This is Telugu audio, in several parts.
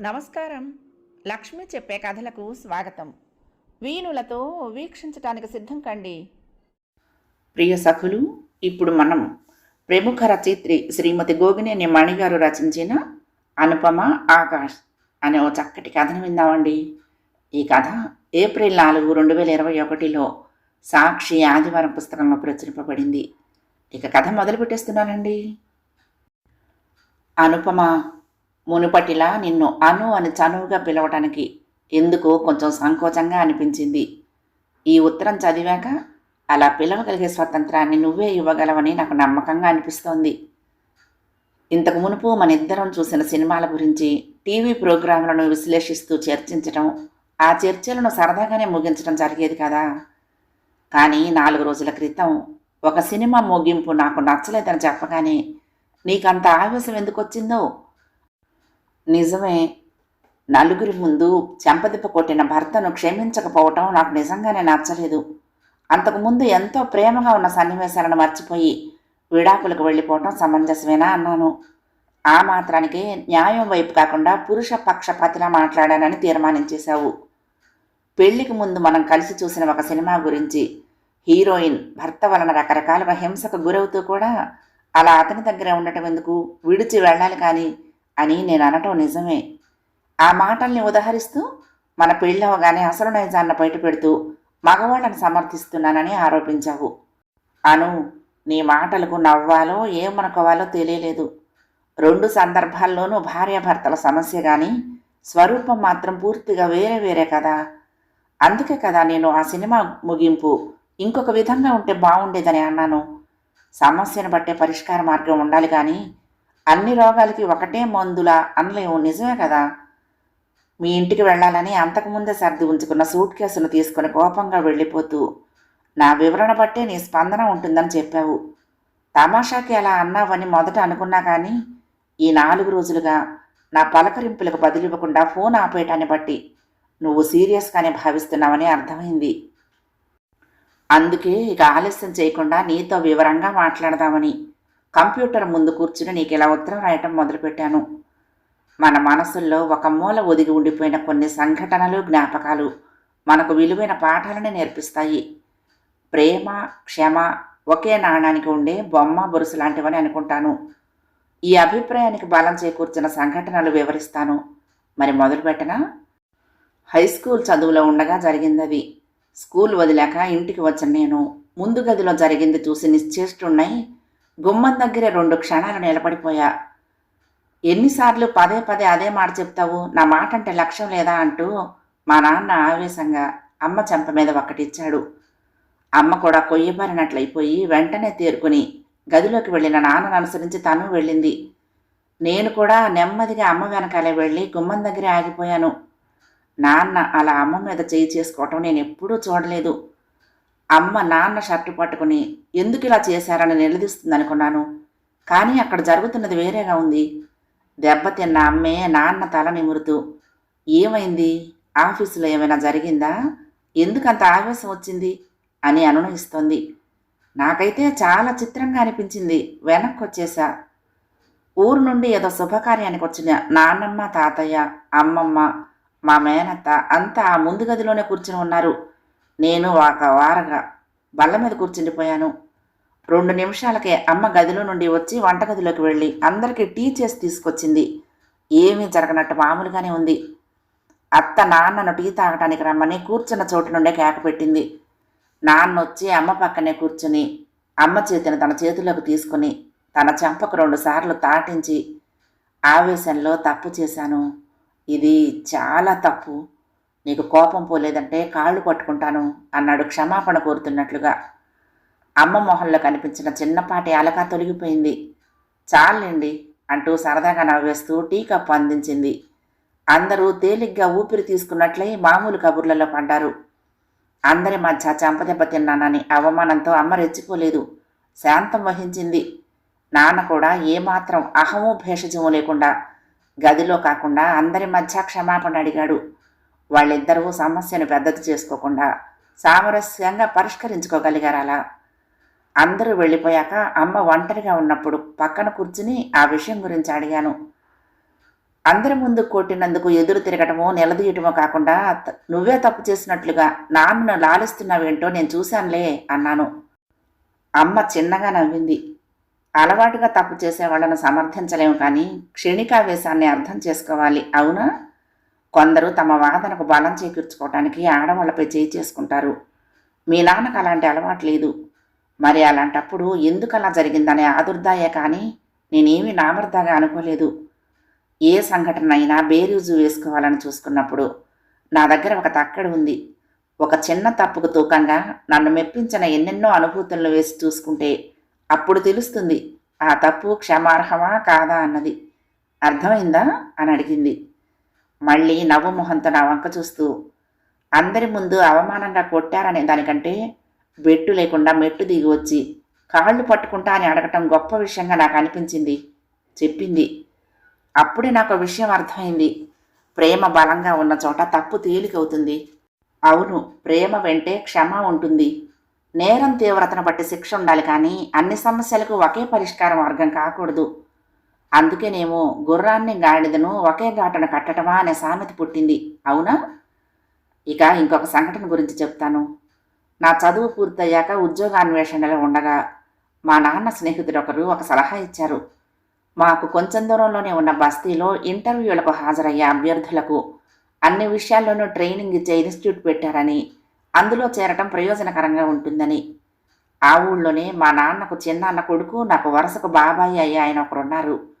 నమస్కారం. లక్ష్మి చెప్పే కథలకు స్వాగతం. వీణులతో వీక్షించటానికి సిద్ధం కండి. ప్రియ సఖులు ఇప్పుడు మనం ప్రముఖ రచయిత్రి శ్రీమతి గోగినేని మణిగారు రచించిన అనుపమ ఆకాష్ అనే ఓ చక్కటి కథను విందామండి. ఈ కథ ఏప్రిల్ నాలుగు రెండు వేల ఇరవై ఒకటిలో సాక్షి ఆదివారం పుస్తకంలో ప్రచురింపబడింది. ఇక కథ మొదలు పెట్టేస్తున్నానండి అనుపమ మునుపటిలా నిన్ను అను అని చనువుగా పిలవటానికి ఎందుకో కొంచెం సంకోచంగా అనిపించింది. ఈ ఉత్తరం చదివాక అలా పిలవగలిగే స్వతంత్రాన్ని నువ్వే ఇవ్వగలవని నాకు నమ్మకంగా అనిపిస్తోంది. ఇంతకు మునుపు మన ఇద్దరం చూసిన సినిమాల గురించి టీవీ ప్రోగ్రాంలను విశ్లేషిస్తూ చర్చించడం ఆ చర్చలను సరదాగానే ముగించడం జరిగేది కదా. కానీ నాలుగు రోజుల క్రితం ఒక సినిమా ముగింపు నాకు నచ్చలేదని చెప్పగానే నీకంత ఆవేశం ఎందుకు వచ్చిందో నిజమే నలుగురి ముందు చెంపదిప్ప కొట్టిన భర్తను క్షమించకపోవటం నాకు నిజంగానే నచ్చలేదు. అంతకుముందు ఎంతో ప్రేమగా ఉన్న సన్నివేశాలను మర్చిపోయి విడాకులకు వెళ్ళిపోవటం సమంజసమేనా అన్నాను. ఆ మాత్రానికే న్యాయం వైపు కాకుండా పురుష పక్షపాతిలా మాట్లాడానని తీర్మానించేశావు. పెళ్ళికి ముందు మనం కలిసి చూసిన ఒక సినిమా గురించి హీరోయిన్ భర్త వలన రకరకాలుగా హింసకు గురవుతూ కూడా అలా అతని దగ్గర ఉండటం ఎందుకు? విడిచి వెళ్ళాలి కానీ అని నేను అనటం నిజమే. ఆ మాటల్ని ఉదహరిస్తూ మన పెళ్ళవగానే అసలు నైజాన్న బయట పెడుతూ మగవాళ్ళని సమర్థిస్తున్నానని ఆరోపించావు. అను నీ మాటలకు నవ్వాలో ఏమనుకోవాలో తెలియలేదు. రెండు సందర్భాల్లోనూ భార్యాభర్తల సమస్య కానీ స్వరూపం మాత్రం పూర్తిగా వేరే వేరే కదా. అందుకే కదా నేను ఆ సినిమా ముగింపు ఇంకొక విధంగా ఉంటే బాగుండేదని అన్నాను. సమస్యను బట్టే పరిష్కార మార్గం ఉండాలి కానీ అన్ని రోగాలకి ఒకటే మందులా అనలేము నిజమే కదా? మీ ఇంటికి వెళ్ళాలని అంతకుముందే సర్ది ఉంచుకున్న సూట్ కేసును తీసుకుని కోపంగా వెళ్ళిపోతూ నా వివరణ బట్టే నీ స్పందన ఉంటుందని చెప్పావు. తమాషాకి అలా అన్నావని మొదట అనుకున్నా కానీ ఈ నాలుగు రోజులుగా నా పలకరింపులకు బదిలివ్వకుండా ఫోన్ ఆపేయటాన్ని బట్టి నువ్వు సీరియస్గానే భావిస్తున్నావని అర్థమైంది. అందుకే ఇక ఆలస్యం చేయకుండా నీతో వివరంగా మాట్లాడదామని కంప్యూటర్ ముందు కూర్చుని నీకు ఇలా ఉత్తరం రాయటం మొదలుపెట్టాను? మన మనసుల్లో ఒక మూల ఒదిగి ఉండిపోయిన కొన్ని సంఘటనలు జ్ఞాపకాలు మనకు విలువైన పాఠాలని నేర్పిస్తాయి. ప్రేమ క్షమ ఒకే నాణానికి ఉండే బొమ్మ బొరుసు లాంటివని అనుకుంటాను. ఈ అభిప్రాయానికి బలం చేకూర్చిన సంఘటనలు వివరిస్తాను. మరి మొదలుపెట్టనా హై స్కూల్ చదువులో ఉండగా జరిగిందది. స్కూల్ వదిలాక ఇంటికి వచ్చిన నేను. ముందు గదిలో జరిగింది చూసి నిశ్చేష్టున్నాయి గుమ్మం దగ్గర రెండు క్షణాలు నిలబడిపోయా. ఎన్నిసార్లు పదే పదే అదే మాట చెప్తావు? నా మాట అంటే లక్ష్యం లేదా అంటూ మా నాన్న ఆవేశంగా అమ్మ చెంప మీద ఒక్కటిచ్చాడు అమ్మ కూడా కొయ్యబారినట్లయిపోయి వెంటనే తేరుకుని గదిలోకి వెళ్ళిన నాన్నను అనుసరించి తను వెళ్ళింది. నేను కూడా నెమ్మదిగా అమ్మ వెనకాలే వెళ్ళి గుమ్మం దగ్గరే ఆగిపోయాను. నాన్న అలా అమ్మ మీద చేయి చేసుకోవటం నేను ఎప్పుడూ చూడలేదు. అమ్మ నాన్న షర్టు పట్టుకుని ఎందుకు ఇలా చేశారని నిలదీస్తుంది అనుకున్నాను కానీ అక్కడ జరుగుతున్నది వేరేగా ఉంది. దెబ్బతిన్న అమ్మే నాన్న తల నిమురుతూ ఏమైంది? ఆఫీసులో ఏమైనా జరిగిందా? ఎందుకంత ఆవేశం వచ్చింది? అని అనునయిస్తోంది. నాకైతే చాలా చిత్రంగా అనిపించింది. వెనక్కి వచ్చేసా ఊరు నుండి ఏదో శుభకార్యానికి వచ్చిన నాన్నమ్మ తాతయ్య అమ్మమ్మ మా మేనత్త అంతా ఆ ముందు గదిలోనే కూర్చుని ఉన్నారు. నేను ఒక వారగా బల్ల మీద కూర్చుండిపోయాను. రెండు నిమిషాలకే అమ్మ గదిలో నుండి వచ్చి వంటగదిలోకి వెళ్ళి అందరికీ టీ చేసి తీసుకొచ్చింది. ఏమీ జరగనట్టు మామూలుగానే ఉంది. అత్త నాన్నను టీ తాగటానికి రమ్మని కూర్చున్న చోటు నుండే కేక పెట్టింది. నాన్న వచ్చి అమ్మ పక్కనే కూర్చుని అమ్మ చేతిని తన చేతిలోకి తీసుకుని తన చెంపకు రెండు సార్లు తాటించి ఆవేశంలో తప్పు చేశాను. ఇది చాలా తప్పు. నీకు కోపం పోలేదంటే కాళ్ళు పట్టుకుంటాను అన్నాడు క్షమాపణ కోరుతున్నట్లుగా. అమ్మ మొహంలో కనిపించిన చిన్నపాటి అలక తొలగిపోయింది. చాలండి అంటూ సరదాగా నవ్వేస్తూ టీ కప్పు అందించింది. అందరూ తేలిగ్గా ఊపిరి తీసుకున్నట్లయి మామూలు కబుర్లలో పడ్డారు. అందరి మధ్య చెంపదెబ్బ తిన్నానని అవమానంతో అమ్మ రెచ్చిపోలేదు. శాంతం వహించింది. నాన్న కూడా ఏమాత్రం అహము భేషజము లేకుండా గదిలో కాకుండా అందరి మధ్య క్షమాపణ అడిగాడు. వాళ్ళిద్దరూ సమస్యను పెద్దది చేసుకోకుండా సామరస్యంగా పరిష్కరించుకోగలిగారు అలా. అందరూ వెళ్ళిపోయాక అమ్మ ఒంటరిగా ఉన్నప్పుడు పక్కన కూర్చుని ఆ విషయం గురించి అడిగాను. అందరి ముందు కొట్టినందుకు ఎదురు తిరగటమో నిలదీయటమో కాకుండా నువ్వే తప్పు చేసినట్లుగా నాన్నను లాలిస్తున్నావేంటో నేను చూశానులే అన్నాను. అమ్మ చిన్నగా నవ్వింది. అలవాటుగా తప్పు చేసే వాళ్ళను సమర్థించలేము కానీ క్షణికావేశాన్ని అర్థం చేసుకోవాలి అవునా? కొందరు తమ వాదనకు బలం చేకూర్చుకోవటానికి ఆడవాళ్ళపై చేయి చేసుకుంటారు? మీ నాన్నకు అలాంటి అలవాటు లేదు. మరి అలాంటప్పుడు ఎందుకు అలా జరిగిందనే ఆదుర్దాయే కానీ నేనేమీ నామర్దాగా అనుకోలేదు. ఏ సంఘటన అయినా బేరీజు వేసుకోవాలని చూసుకున్నప్పుడు నా దగ్గర ఒక తక్కడు ఉంది. ఒక చిన్న తప్పుకు తూకంగా నన్ను మెప్పించిన ఎన్నెన్నో అనుభూతులను వేసి చూసుకుంటే అప్పుడు తెలుస్తుంది ఆ తప్పు క్షమార్హమా కాదా అన్నది. అర్థమైందా? అని అడిగింది. మళ్ళీ నవ్వుమొహంతో నా వంక చూస్తూ అందరి ముందు అవమానంగా కొట్టారనే దానికంటే బెట్టు లేకుండా మెట్టు దిగి వచ్చి కాళ్ళు పట్టుకుంటా అని అడగటం గొప్ప విషయంగా నాకు అనిపించింది చెప్పింది. అప్పుడే నాకు విషయం అర్థమైంది. ప్రేమ బలంగా ఉన్న చోట తప్పు తేలికవుతుంది. అవును ప్రేమ వెంటే క్షమ ఉంటుంది. నేరం తీవ్రతను బట్టి శిక్ష ఉండాలి కానీ అన్ని సమస్యలకు ఒకే పరిష్కార మార్గం కాకూడదు. అందుకేనేమో గుర్రాన్ని గాడిదను ఒకే ఘాటను కట్టటమా అనే సామెత పుట్టింది. అవునా? ఇక ఇంకొక సంఘటన గురించి చెప్తాను. నా చదువు పూర్తయ్యాక ఉద్యోగాన్వేషణలో ఉండగా మా నాన్న స్నేహితుడు ఒకరు ఒక సలహా ఇచ్చారు. మాకు కొంచెం దూరంలోనే ఉన్న బస్తీలో ఇంటర్వ్యూలకు హాజరయ్యే అభ్యర్థులకు అన్ని విషయాల్లోనూ ట్రైనింగ్ ఇచ్చే ఇన్స్టిట్యూట్ పెట్టారని అందులో చేరటం ప్రయోజనకరంగా ఉంటుందని. ఆ ఊళ్ళోనే మా నాన్నకు చిన్నాన్న కొడుకు నాకు వరుసకు బాబాయి అయ్యి ఆయన ఒకరున్నారు.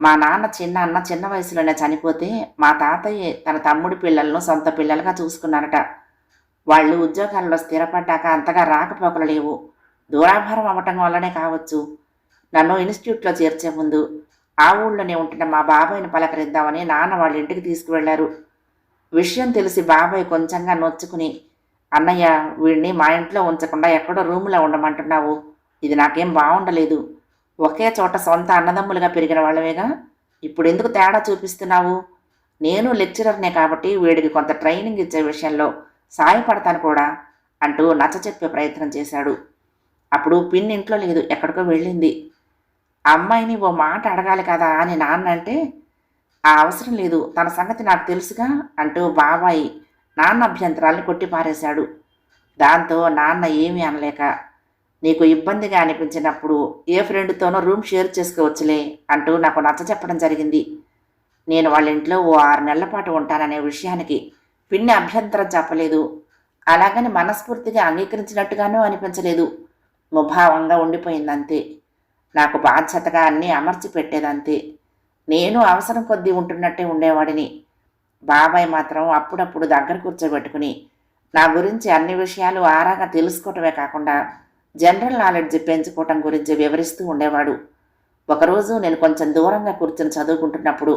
మా నాన్న చిన్న అన్న చిన్న వయసులోనే చనిపోతే మా తాతయ్య తన తమ్ముడి పిల్లలను సొంత పిల్లలుగా చూసుకున్నారట. వాళ్ళు ఉద్యోగాల్లో స్థిరపడ్డాక అంతగా రాకపోకలు లేవు దూరాభారం అవ్వటం వల్లనే కావచ్చు. నన్ను ఇన్స్టిట్యూట్లో చేర్చే ముందు ఆ ఊళ్ళోనే ఉంటున్న మా బాబాయ్ని పలకరిద్దామని నాన్న వాళ్ళ ఇంటికి తీసుకువెళ్ళారు. విషయం తెలిసి బాబాయ్ కొంచెంగా నొచ్చుకుని అన్నయ్య వీడిని మా ఇంట్లో ఉంచకుండా ఎక్కడో రూములో ఉండమంటున్నావు. ఇది నాకేం బాగుండలేదు ఒకే చోట సొంత అన్నదమ్ములుగా పెరిగిన వాళ్ళవేగా ఇప్పుడు ఎందుకు తేడా చూపిస్తున్నావు? నేను లెక్చరర్నే కాబట్టి వీడికి కొంత ట్రైనింగ్ ఇచ్చే విషయంలో సాయపడతాను కూడా అంటూ నచ్చ చెప్పే ప్రయత్నం చేశాడు. అప్పుడు పిన్ ఇంట్లో లేదు ఎక్కడికో వెళ్ళింది. అమ్మాయిని ఓ మాట అడగాలి కదా అని నాన్న అంటే ఆ అవసరం లేదు తన సంగతి నాకు తెలుసుగా అంటూ బాబాయి నాన్న అభ్యంతరాల్ని కొట్టిపారేశాడు. దాంతో నాన్న ఏమీ అనలేక నీకు ఇబ్బందిగా అనిపించినప్పుడు ఏ ఫ్రెండ్తోనో రూమ్ షేర్ చేసుకోవచ్చులే అంటూ నాకు నచ్చ చెప్పడం జరిగింది. నేను వాళ్ళ ఇంట్లో ఓ ఆరు నెలల పాటు ఉంటాననే విషయానికి పిన్ని అభ్యంతరం చెప్పలేదు. అలాగని మనస్ఫూర్తిగా అంగీకరించినట్టుగానూ అనిపించలేదు. ముభావంగా ఉండిపోయిందంతే. నాకు బాధ్యతగా అన్నీ అమర్చి పెట్టేదంతే. నేను అవసరం కొద్దీ ఉంటున్నట్టే ఉండేవాడిని. బాబాయ్ మాత్రం అప్పుడప్పుడు దగ్గర కూర్చోబెట్టుకుని నా గురించి అన్ని విషయాలు ఆరాగా తెలుసుకోవటమే కాకుండా జనరల్ నాలెడ్జ్ పెంచుకోవటం గురించి వివరిస్తూ ఉండేవాడు. ఒకరోజు నేను కొంచెం దూరంగా కూర్చొని చదువుకుంటున్నప్పుడు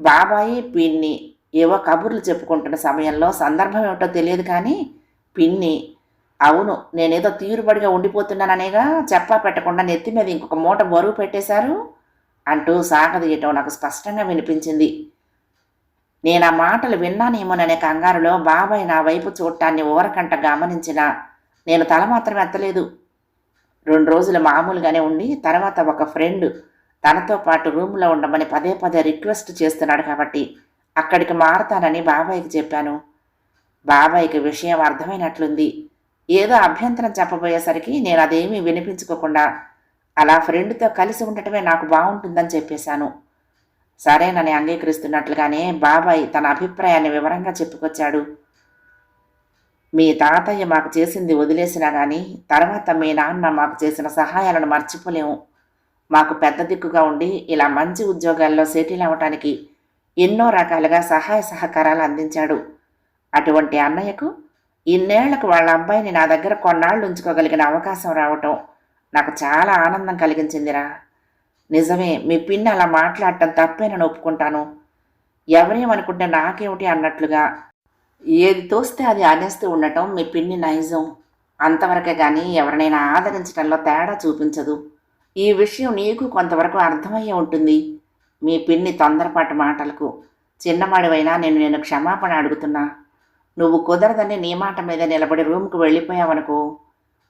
బాబాయి పిన్ని ఏవో కబుర్లు చెప్పుకుంటున్న సమయంలో సందర్భం ఏమిటో తెలియదు కానీ పిన్ని అవును నేనేదో తీరుబడిగా ఉండిపోతున్నాననేగా చెప్పా పెట్టకుండా నెత్తి మీద ఇంకొక మూట బరువు పెట్టేశారు అంటూ సాగదీయటం నాకు స్పష్టంగా వినిపించింది. నేను ఆ మాటలు విన్నానేమోననే కంగారులో బాబాయ్ నా వైపు చూడటాన్ని ఓరకంట గమనించినా నేను తల మాత్రం ఎత్తలేదు. రెండు రోజులు మామూలుగానే ఉండి తర్వాత ఒక ఫ్రెండ్ తనతో పాటు రూమ్లో ఉండమని పదే పదే రిక్వెస్ట్ చేస్తున్నాడు కాబట్టి అక్కడికి మారతానని బాబాయ్కి చెప్పాను. బాబాయ్కి విషయం అర్థమైనట్లుంది. ఏదో అభ్యంతరం చెప్పబోయేసరికి నేను అదేమీ వినిపించుకోకుండా అలా ఫ్రెండ్తో కలిసి ఉండటమే నాకు బాగుంటుందని చెప్పేశాను. సరేనని అంగీకరిస్తున్నట్లుగానే బాబాయ్ తన అభిప్రాయాన్ని వివరంగా చెప్పుకొచ్చాడు. మీ తాతయ్య మాకు చేసింది వదిలేసినా కానీ తర్వాత మీ నాన్న మాకు చేసిన సహాయాలను మర్చిపోలేము. మాకు పెద్ద దిక్కుగా ఉండి ఇలా మంచి ఉద్యోగాల్లో సెటిల్ అవ్వటానికి ఎన్నో రకాలుగా సహాయ సహకారాలు అందించాడు. అటువంటి అన్నయ్యకు ఇన్నేళ్ళకు వాళ్ళ అబ్బాయిని నా దగ్గర కొన్నాళ్ళు ఉంచుకోగలిగిన అవకాశం రావటం నాకు చాలా ఆనందం కలిగించిందిరా. నిజమే మీ పిన్ని అలా మాట్లాడటం తప్పేనని ఒప్పుకుంటాను. ఎవరేమనుకుంటే నాకేమిటి అన్నట్లుగా ఏది తోస్తే అది ఆనేస్తూ ఉండటం మీ పిన్ని నైజం. అంతవరకే కానీ ఎవరినైనా ఆదరించడంలో తేడా చూపించదు. ఈ విషయం నీకు కొంతవరకు అర్థమయ్యే ఉంటుంది. మీ పిన్ని తొందరపాటు మాటలకు చిన్నవాడివైనా నేను నేను క్షమాపణ అడుగుతున్నా. నువ్వు కుదరదని నీ మాట మీద నిలబడి రూమ్కి వెళ్ళిపోయావనుకో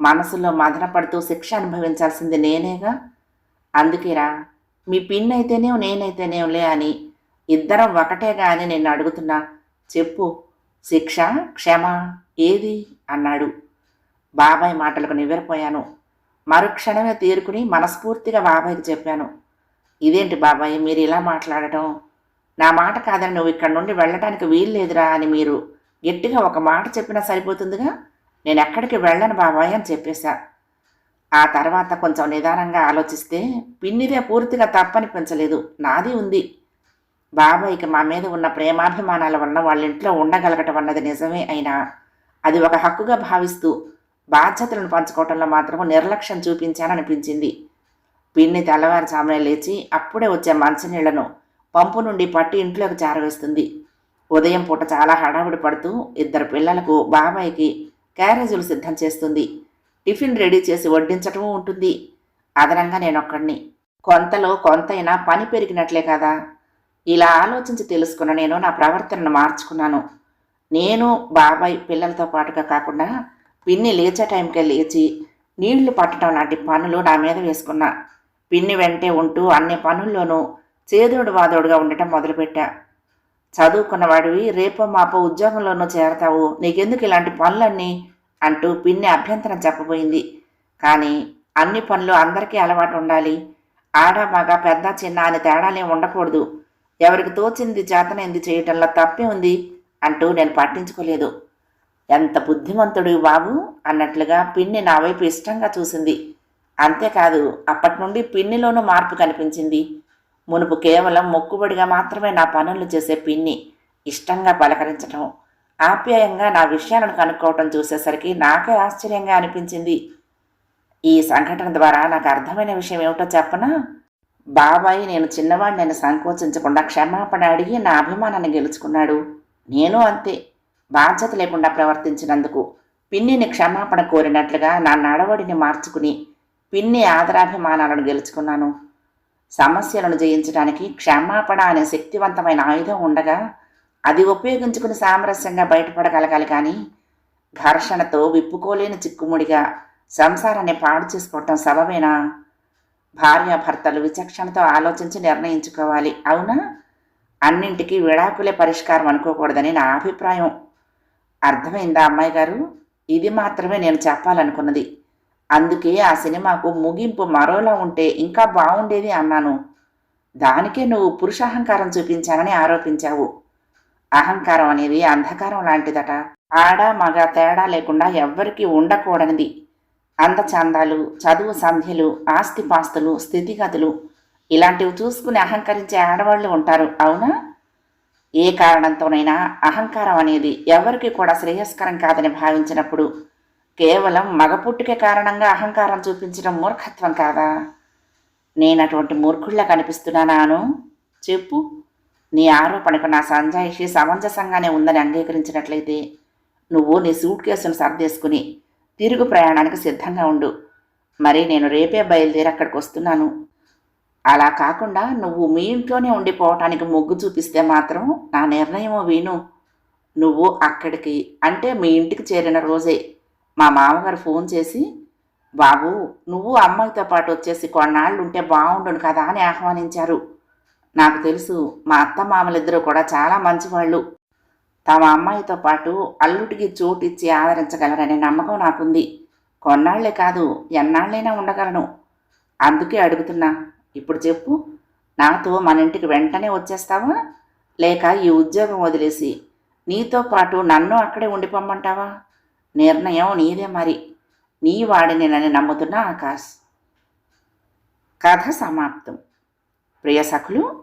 మనసులో మదనపడుతూ శిక్ష అనుభవించాల్సింది నేనేగా? అందుకేరా మీ పిన్ అయితేనేం నేనైతేనేంలే అని ఇద్దరం ఒకటేగా అని నేను అడుగుతున్నా. చెప్పు. శిక్ష క్షమ ఏది? అన్నాడు. బాబాయ్ మాటలకు నివ్వెరపోయాను. మరుక్షణమే తీరుకుని మనస్ఫూర్తిగా బాబాయ్కి చెప్పాను. ఇదేంటి బాబాయ్ మీరు ఇలా మాట్లాడటం? నా మాట కాదని నువ్వు ఇక్కడ నుండి వెళ్ళటానికి వీల్లేదురా అని మీరు గట్టిగా ఒక మాట చెప్పినా సరిపోతుందిగా? నేను ఎక్కడికి వెళ్ళను బాబాయ్ అని చెప్పేశా. ఆ తర్వాత కొంచెం నిదానంగా ఆలోచిస్తే పిన్నిదే పూర్తిగా తప్పనిపించలేదు. నాది ఉంది. బాబాయ్కి మా మీద ఉన్న ప్రేమాభిమానాల వలన వాళ్ళ ఇంట్లో ఉండగలగటం అన్నది నిజమే అయినా అది ఒక హక్కుగా భావిస్తూ బాధ్యతలను పంచుకోవటంలో మాత్రం నిర్లక్ష్యం చూపించాననిపించింది. పిన్ని తెల్లవారుజామునే లేచి అప్పుడే వచ్చే మంచినీళ్ళను పంపు నుండి పట్టి ఇంట్లోకి చేరవేస్తుంది ఉదయం పూట చాలా హడావుడి పడుతూ ఇద్దరు పిల్లలకు బాబాయ్కి క్యారేజీలు సిద్ధం చేస్తుంది. టిఫిన్ రెడీ చేసి వడ్డించటం ఉంటుంది. అదనంగా నేనొక్కడిని. కొంతలో కొంతైనా పని పెరిగినట్లే కదా. ఇలా ఆలోచించి తెలుసుకున్న నేను నా ప్రవర్తనను మార్చుకున్నాను. నేను బాబాయ్ పిల్లలతో పాటుగా కాకుండా పిన్ని లేచే టైంకే లేచి నీళ్ళు పట్టడం లాంటి పనులు నా మీద వేసుకున్నా. పిన్ని వెంటే ఉంటూ అన్ని పనుల్లోనూ చేదోడు వాదోడుగా ఉండటం మొదలుపెట్టా. చదువుకున్నవాడివి రేపో మాపో ఉద్యోగంలోనూ చేరతావు నీకెందుకు ఇలాంటి పనులన్నీ? అంటూ పిన్ని అభ్యంతరం చెప్పబోయింది. కానీ అన్ని పనులు అందరికీ అలవాటు ఉండాలి. ఆడ మగ పెద్ద చిన్న అని తేడాలే ఉండకూడదు. ఎవరికి తోచింది చేతనైంది చేయటంలో తప్పే ఉంది అంటూ నేను పట్టించుకోలేదు. ఎంత బుద్ధిమంతుడు బాబు అన్నట్లుగా పిన్ని నా వైపు ఇష్టంగా చూసింది. అంతేకాదు అప్పటి నుండి పిన్నిలోనూ మార్పు కనిపించింది. మునుపు కేవలం మొక్కుబడిగా మాత్రమే నా పనులు చేసే పిన్ని ఇష్టంగా పలకరించటం ఆప్యాయంగా నా విషయాలను కనుక్కోవటం చూసేసరికి నాకే ఆశ్చర్యంగా అనిపించింది. ఈ సంఘటన ద్వారా నాకు అర్థమైన విషయం ఏమిటో చెప్పనా? బాబాయ్ నేను చిన్నవాడిని సంకోచించకుండా క్షమాపణ అడిగి నా అభిమానాన్ని గెలుచుకున్నాడు. నేను అంతే. బాధ్యత లేకుండా ప్రవర్తించినందుకు పిన్నిని క్షమాపణ కోరినట్లుగా నా నడవడిని మార్చుకుని పిన్ని ఆదరాభిమానాలను గెలుచుకున్నాను. సమస్యలను జయించడానికి క్షమాపణ అనే శక్తివంతమైన ఆయుధం ఉండగా అది ఉపయోగించుకుని సామరస్యంగా బయటపడగలగాలి కానీ ఘర్షణతో విప్పుకోలేని చిక్కుముడిగా సంసారాన్ని పాడు చేసుకోవటం సబవేనా భార్యాభర్తలు విచక్షణతో ఆలోచించి నిర్ణయించుకోవాలి. అవునా? అన్నింటికీ విడాకులే పరిష్కారం అనుకోకూడదని నా అభిప్రాయం. అర్థమైందా అమ్మాయి గారు ఇది మాత్రమే నేను చెప్పాలనుకున్నది. అందుకే ఆ సినిమాకు ముగింపు మరోలా ఉంటే ఇంకా బాగుండేది అన్నాను. దానికే నువ్వు పురుషాహంకారం చూపించానని ఆరోపించావు. అహంకారం అనేది అంధకారం లాంటిదట. ఆడ మగ తేడా లేకుండా ఎవ్వరికీ ఉండకూడనిది. అందచందాలు చదువు సంధ్యలు ఆస్తిపాస్తులు స్థితిగతులు ఇలాంటివి చూసుకుని అహంకరించే ఆడవాళ్ళు ఉంటారు అవునా? ఏ కారణంతోనైనా అహంకారం అనేది ఎవరికి కూడా శ్రేయస్కరం కాదని భావించినప్పుడు కేవలం మగపుట్టుకే కారణంగా అహంకారం చూపించడం మూర్ఖత్వం కాదా? నేను అటువంటి మూర్ఖుల్లా కనిపిస్తున్నానాను చెప్పు. నీ ఆరోపణకు నా సంజాయిషి సమంజసంగానే ఉందని అంగీకరించినట్లయితే నువ్వు నీ సూట్ కేసును సర్దేసుకుని తిరుగు ప్రయాణానికి సిద్ధంగా ఉండు. మరి నేను రేపే బయలుదేరి అక్కడికి వస్తున్నాను. అలా కాకుండా నువ్వు మీ ఇంట్లోనే ఉండిపోవటానికి మొగ్గు చూపిస్తే మాత్రం నా నిర్ణయమో విను నువ్వు అక్కడికి అంటే మీ ఇంటికి చేరిన రోజే మా మామగారు ఫోన్ చేసి బాబు నువ్వు అమ్మాయితో పాటు వచ్చేసి కొన్నాళ్ళు ఉంటే బాగుండును కదా అని ఆహ్వానించారు. నాకు తెలుసు మా అత్త మామలిద్దరూ కూడా చాలా మంచివాళ్ళు. తమ అమ్మాయితో పాటు అల్లుడికి చోటిచ్చి ఆదరించగలరనే నమ్మకం నాకుంది. కొన్నాళ్ళే కాదు ఎన్నాళ్ళైనా ఉండగలను. అందుకే అడుగుతున్నా ఇప్పుడు చెప్పు నాతో మన ఇంటికి వెంటనే వచ్చేస్తావా? లేక ఈ ఉద్యోగం వదిలేసి నీతో పాటు నన్ను అక్కడే ఉండిపోమ్మంటావా? నిర్ణయం నీదే మరి. నీ వాడిని నమ్ముతున్నా నమ్ముతున్న ఆకాశ్ కథ సమాప్తం. ప్రియ సఖులు